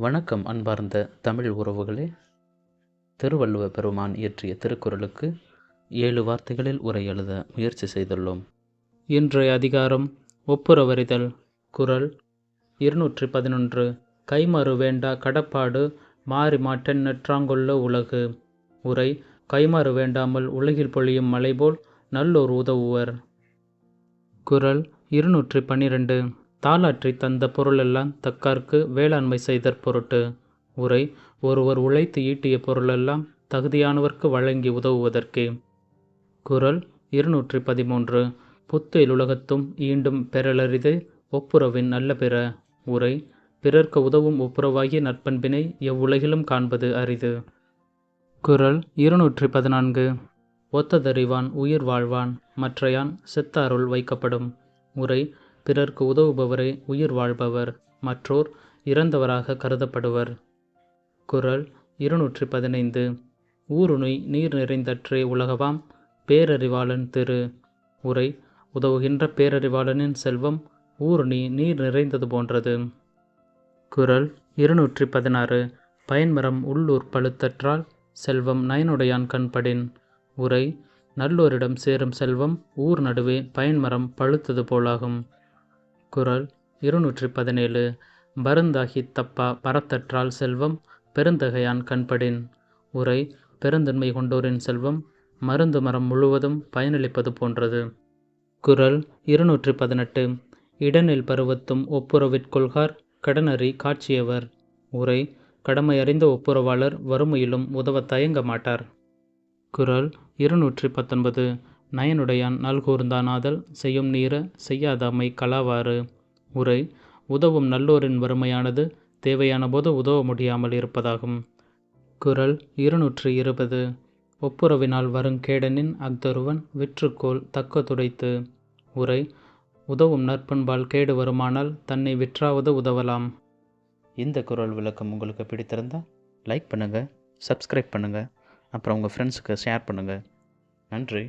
வணக்கம் அன்பார்ந்த தமிழ் உறவுகளே. திருவள்ளுவ பெருமான் இயற்றிய திருக்குறளுக்கு ஏழு வார்த்தைகளில் உரை எழுத முயற்சி செய்துள்ளோம். இன்றைய அதிகாரம் ஒப்புரவறிதல் குரல் இருநூற்றி பதினொன்று கைமறு வேண்டா கடப்பாடு மாறி மாட்டன் நற்றாங்கொள்ள உலகு. உரை கைமாறு வேண்டாமல் உலகில் பொழியும் மலைபோல் நல்லோர் உதவுவர். குரல் இருநூற்றி பன்னிரண்டு தாலாற்றி தந்த பொருளெல்லாம் தக்கார்க்கு வேளாண்மை செய்தற் பொருட்டு. உரை ஒருவர் உழைத்து ஈட்டிய பொருளெல்லாம் தகுதியானவர்க்கு வழங்கி உதவுவதற்கே. குரல் இருநூற்றி பதிமூன்று புத்தேல் உலகத்தும் ஈண்டும் பெறலரிது ஒப்புரவின் நல்ல பிற. உரை பிறர்க்கு உதவும் ஒப்புரவாகிய நற்பண்பினை எவ்வுலகிலும் காண்பது அரிது. குரல் இருநூற்றி பதினான்கு ஒத்ததறிவான் உயிர் வாழ்வான் மற்றையான் செத்தாருள் வைக்கப்படும். உரை பிறர்க்கு உதவுபவரே உயிர் வாழ்பவர் மற்றோர் இறந்தவராக கருதப்படுவர். குரல் இருநூற்றி பதினைந்து ஊருணி நீர் நிறைந்தற்றே உலகவாம் பேரறிவாளன் திரு. உரை உதவுகின்ற பேரறிவாளனின் செல்வம் ஊருணி நீர் நிறைந்தது போன்றது. குரல் இருநூற்றி பதினாறு பயன்மரம் உள்ளூர் பழுத்தற்றால் செல்வம் நயனுடையான் கண்படின். உரை நல்லோரிடம் சேரும் செல்வம் ஊர் நடுவே பயன்மரம் பழுத்தது போலாகும். குரல் இருநூற்றி பதினேழு பருந்தாகி தப்பா பரத்தற்றால் செல்வம் பெருந்தகையான் கண்படின் உரை பெருந்தன்மை கொண்டோரின் செல்வம் மருந்து மரம் முழுவதும் பயனளிப்பது போன்றது. குரல் இருநூற்றி பதினெட்டு இடனில் பருவத்தும் ஒப்புரவிற்கொள்கார் கடனறி காட்சியவர் உரை கடமையறிந்த ஒப்புரவாளர் வறுமையிலும் உதவ தயங்க மாட்டார். குரல் இருநூற்றி பத்தொன்பது நயனுடையான் நல்கூர்ந்தானாதல் செய்யும் நீர செய்யாதாமை கலாவாறு. உரை உதவும் நல்லோரின் வறுமையானது தேவையான போது உதவ முடியாமல் இருப்பதாகும். குறள் இருநூற்றி இருபது. ஒப்புரவினால் வருங்கேடனின் அஃதொருவன் விற்றுக்கோள் தக்க துடைத்து. உரை உதவும் நற்பண்பால் கேடு வருமானால் தன்னை விற்றாவது உதவலாம். இந்த குறள் விளக்கம் உங்களுக்கு பிடித்திருந்தால் லைக் பண்ணுங்கள் சப்ஸ்கிரைப் பண்ணுங்கள் அப்புறம் உங்கள் ஃப்ரெண்ட்ஸுக்கு ஷேர் பண்ணுங்கள் நன்றி.